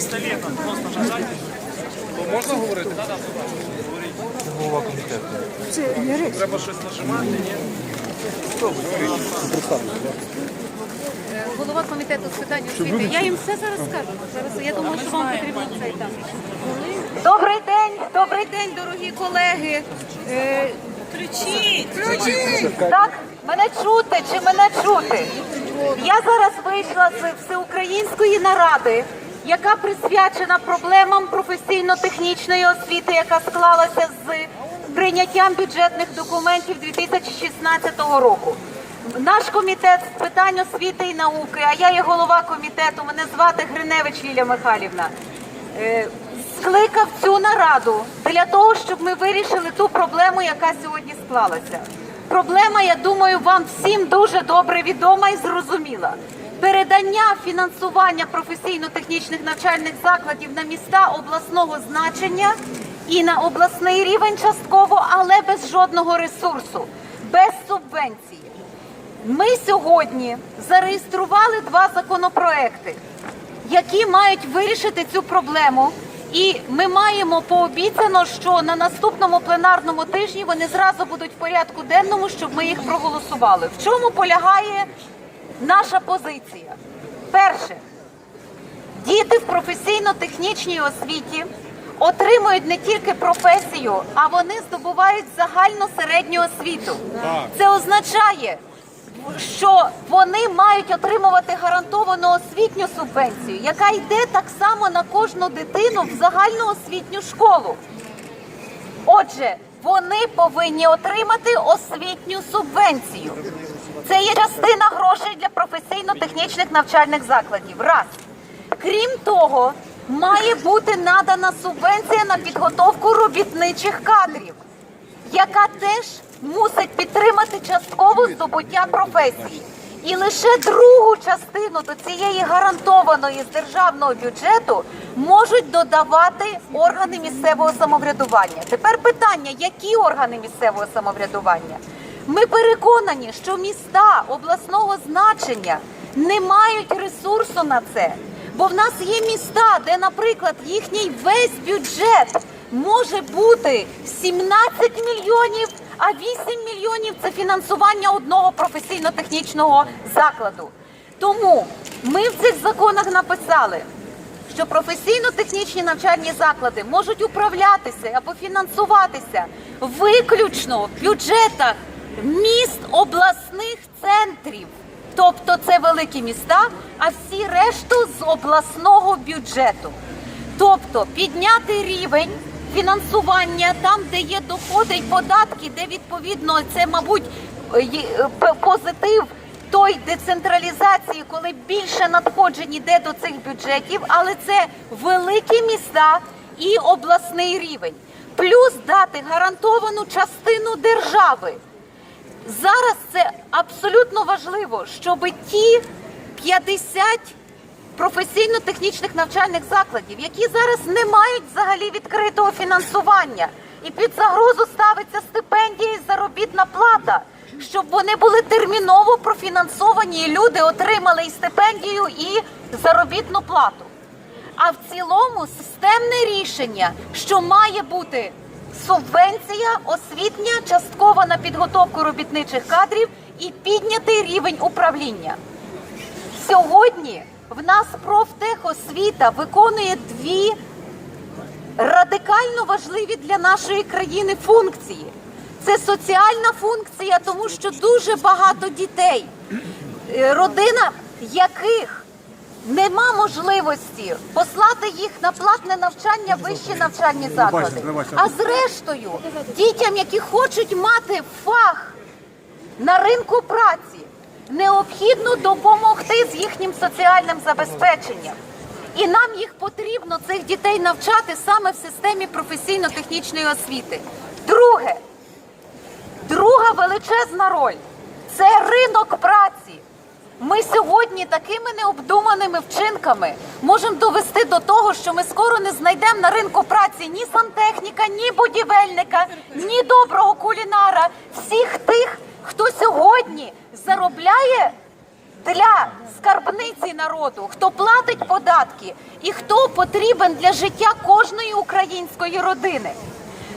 пістолетом, просто нажати. Можна говорити? Голова комітету. Треба щось нажимати, ні? голова комітету з питань освіти. Я їм все зараз скажу. Зараз я думаю, що вам потрібно цей там. Добрий день, добрий день, дорогі колеги. Е, Кричіть! Кричіть! Так, мене чути чи мене чути? Я зараз вийшла з всеукраїнської наради, яка присвячена проблемам професійно-технічної освіти, яка склалася з прийняттям бюджетних документів 2016 року. Наш комітет з питань освіти і науки, а я є голова комітету, мене звати Гриневич Лілія Михайлівна. е, Скликав цю нараду для того, щоб ми вирішили ту проблему, яка сьогодні склалася. Проблема, я думаю, вам всім дуже добре відома і зрозуміла. Передання фінансування професійно-технічних навчальних закладів на міста обласного значення і на обласний рівень частково, але без жодного ресурсу, без субвенції. Ми сьогодні зареєстрували два законопроекти, які мають вирішити цю проблему. І ми маємо пообіцяно, що на наступному пленарному тижні вони зразу будуть в порядку денному, щоб ми їх проголосували. В чому полягає наша позиція? Перше, діти в професійно-технічній освіті отримують не тільки професію, а вони здобувають загальну середню освіту. Це означає, що вони мають отримувати гарантовану освітню субвенцію, яка йде так само на кожну дитину в загальну освітню школу. Отже, вони повинні отримати освітню субвенцію. Це є частина грошей для професійно-технічних навчальних закладів. Раз. Крім того, має бути надана субвенція на підготовку робітничих кадрів, яка теж мусить підтримати частково здобуття професії. І лише другу частину до цієї гарантованої з державного бюджету можуть додавати органи місцевого самоврядування. Тепер питання: які органи місцевого самоврядування? Ми переконані, що міста обласного значення не мають ресурсу на це. Бо в нас є міста, де, наприклад, їхній весь бюджет може бути 17 мільйонів, а 8 мільйонів це фінансування одного професійно-технічного закладу. Тому ми в цих законах написали, що професійно-технічні навчальні заклади можуть управлятися або фінансуватися виключно в бюджетах міст обласних центрів. Тобто це великі міста, а всі решту з обласного бюджету. Тобто підняти рівень фінансування там, де є доходи й податки, де відповідно це, мабуть, позитив той децентралізації, коли більше надходжень йде до цих бюджетів, але це великі міста і обласний рівень. Плюс дати гарантовану частину держави. Зараз це абсолютно важливо, щоб ті 50 професійно-технічних навчальних закладів, які зараз не мають взагалі відкритого фінансування, і під загрозу ставиться стипендія і заробітна плата, щоб вони були терміново профінансовані, і люди отримали і стипендію, і заробітну плату. А в цілому системне рішення, що має бути субвенція освітня частково на підготовку робітничих кадрів і піднятий рівень управління. Сьогодні в нас профтехосвіта виконує дві радикально важливі для нашої країни функції. Це соціальна функція, тому що дуже багато дітей, е, родина яких нема можливості послати їх на платне навчання вищі навчальні заклади. А зрештою, дітям, які хочуть мати фах на ринку праці, необхідно допомогти з їхнім соціальним забезпеченням. І нам їх потрібно цих дітей навчати саме в системі професійно-технічної освіти. Друге, друга величезна роль це ринок праці. Ми сьогодні такими необдуманими вчинками можемо довести до того, що ми скоро не знайдемо на ринку праці ні сантехніка, ні будівельника, ні доброго кулінара, всіх тих, хто сьогодні заробляє для скарбниці народу, хто платить податки і хто потрібен для життя кожної української родини.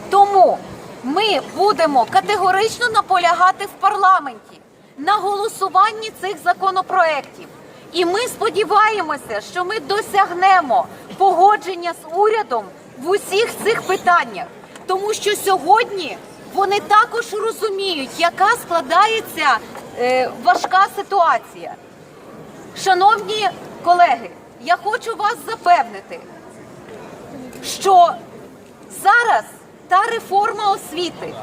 Тому ми будемо категорично наполягати в парламенті на голосуванні цих законопроєктів. І ми сподіваємося, що ми досягнемо погодження з урядом в усіх цих питаннях, тому що сьогодні вони також розуміють, яка складається е, важка ситуація. Шановні колеги, я хочу вас запевнити, що зараз та реформа освіти,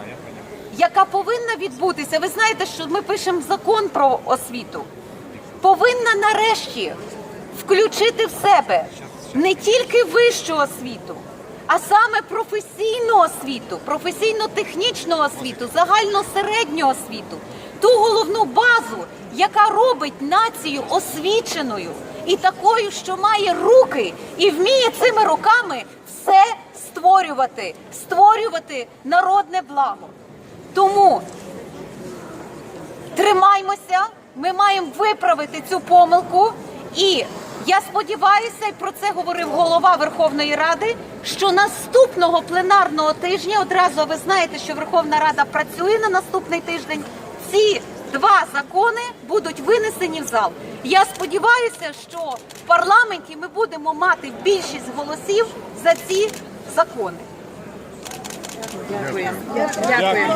яка повинна відбутися, ви знаєте, що ми пишемо закон про освіту, повинна нарешті включити в себе не тільки вищу освіту, а саме професійну освіту, професійно-технічну освіту, загально середню освіту, ту головну базу, яка робить націю освіченою і такою, що має руки і вміє цими руками все створювати, створювати народне благо. Тому тримаймося, ми маємо виправити цю помилку. І я сподіваюся, і про це говорив голова Верховної Ради, що наступного пленарного тижня, одразу ви знаєте, що Верховна Рада працює на наступний тиждень. Ці два закони будуть винесені в зал. Я сподіваюся, що в парламенті ми будемо мати більшість голосів за ці закони. Дякую.